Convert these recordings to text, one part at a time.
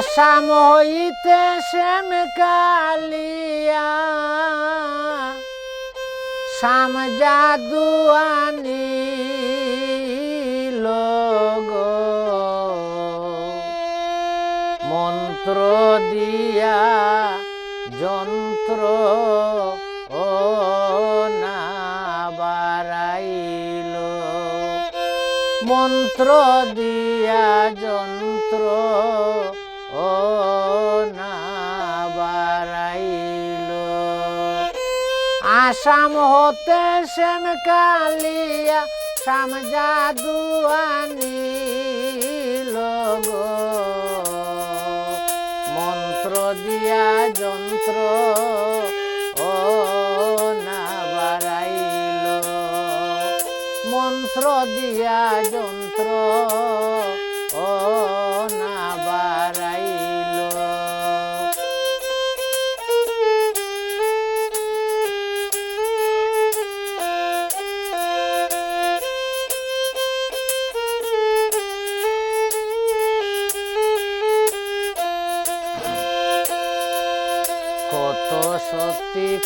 আসাম হইতে শ্যাম কালিয়া, শ্যাম জাদুয়ানি লোগ মন্ত্র দিয়া যন্ত্র ও না বারাইল মন্ত্র দিয়া যন্ত্র না আসাম হতে শ্যাম কালিয়া শ্যাম জাদুয়ানি লোগ মন্ত্র দিয়া যন্ত্র ও না বাড়াইল। মন্ত্র দিয়া যন্ত্র ও না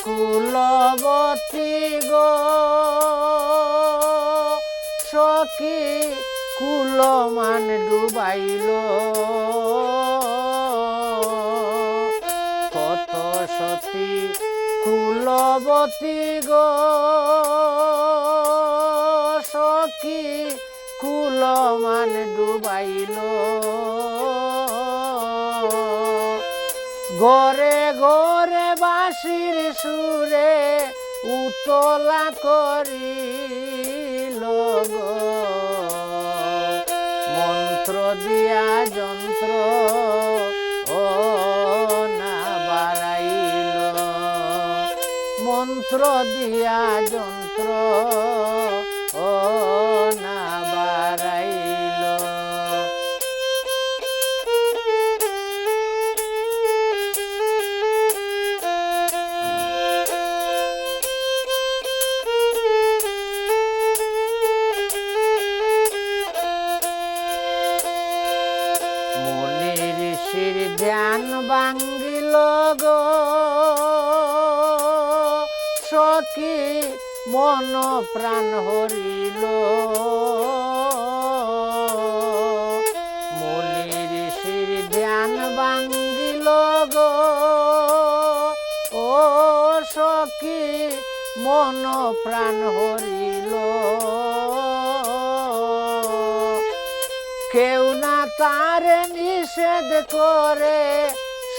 কুলবতী গো সখী কুলমান ডুবাইল। কত সতী কুলবতী গো সখী কুলমান ডুবাইল। গরে গরে বাঁশির সুরে উতলা করিল গো। মন্ত্র দিয়া যন্ত্র ও না বাড়াইল। মন্ত্র দিয়া যন্ত্র ঋষির ধ্যান ভাঙ্গিল গো। সখী মন প্রাণ হরিল। মুনি ঋষির ধ্যান ভাঙ্গিল গো। ও সখী মন প্রাণ হরিল। কেউ না তার নিষেধ করে,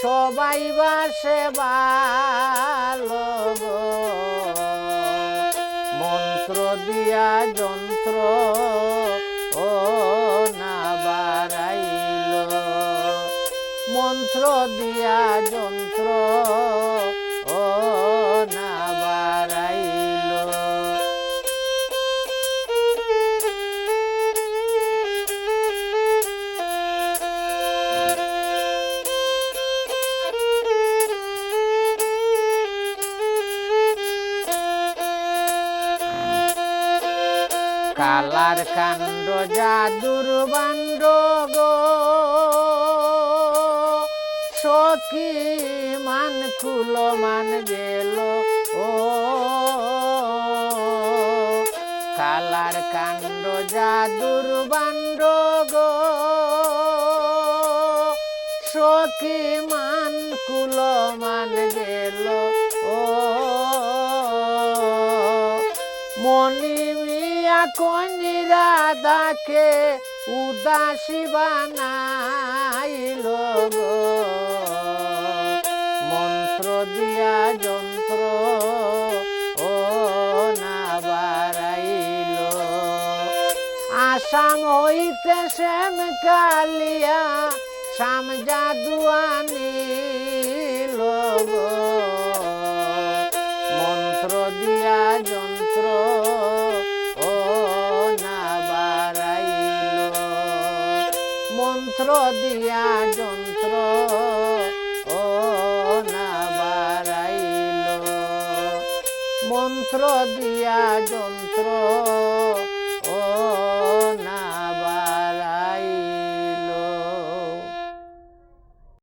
সবাই বাসে ভালো মন্ত্র দিয়া যন্ত্র ও না বাড়াইল। মন্ত্র দিয়া যন্ত্র কালার কাণ্ড, জাদুর বাণ্ড গো। সখী মান কুল মান গেল, ও। কালার কাণ্ড, জাদুর বাণ্ড গো। সখী মান কুল মান গেল, ও। মনি কনি রাধাকে উদাসী বানাইল মন্ত্র দিয়া যন্ত্র ও না বাড়াইল। আসাম হইতে শ্যাম কালিয়া শ্যাম জাদুয়ানি মন্ত্র দিয়া যন্ত্র ও না বাড়াইল। মন্ত্র দিয়া যন্ত্র